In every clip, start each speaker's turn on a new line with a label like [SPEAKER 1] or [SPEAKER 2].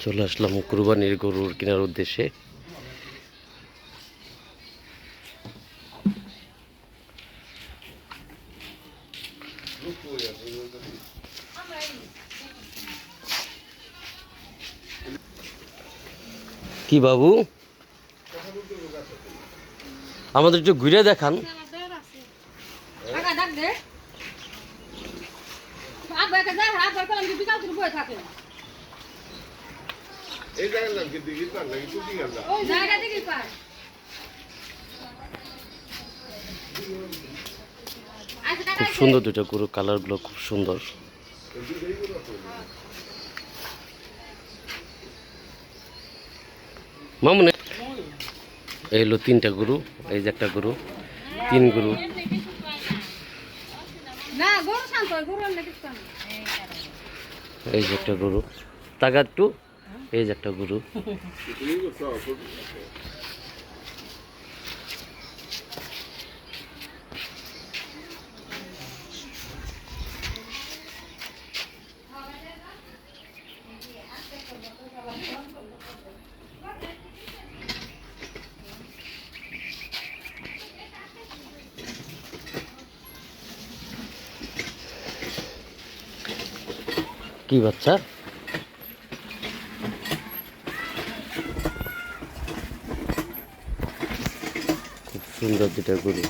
[SPEAKER 1] চলে আসলাম কুরবানির গরুর কেনার উদ্দেশ্যে কি বাবু আমাদের একটু ঘুরে দেখান
[SPEAKER 2] টাকা
[SPEAKER 3] এই জায়গার নাম কি দিঘির পার নাকি টুটি গান্দা
[SPEAKER 2] জায়গা দেখি পায়
[SPEAKER 1] খুব সুন্দর দুটো গরু কালারগুলো খুব সুন্দর। মামুনে এই হলো তিনটা গরু এই যে একটা গরু তিন গরু। এই যে একটা গরু। টাকা একটু এই যে একটা গরু। কি বাচ্চা? সুন্দর দুটা গরু।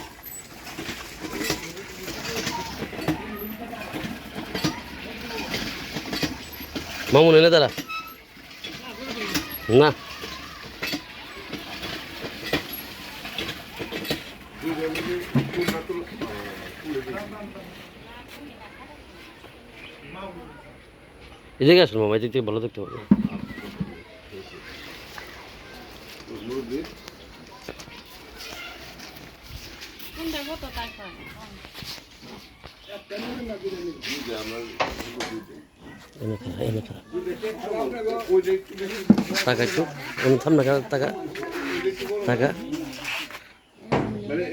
[SPEAKER 1] মামুন, এনে দাঁড়া। না। এদিকে আসুন মামা, এদিক থেকে ভালো দেখতে পাবো।
[SPEAKER 2] কোনটা কত টাকা
[SPEAKER 1] টাকা একটু এনে সামনে টাকা টাকা।
[SPEAKER 3] মানে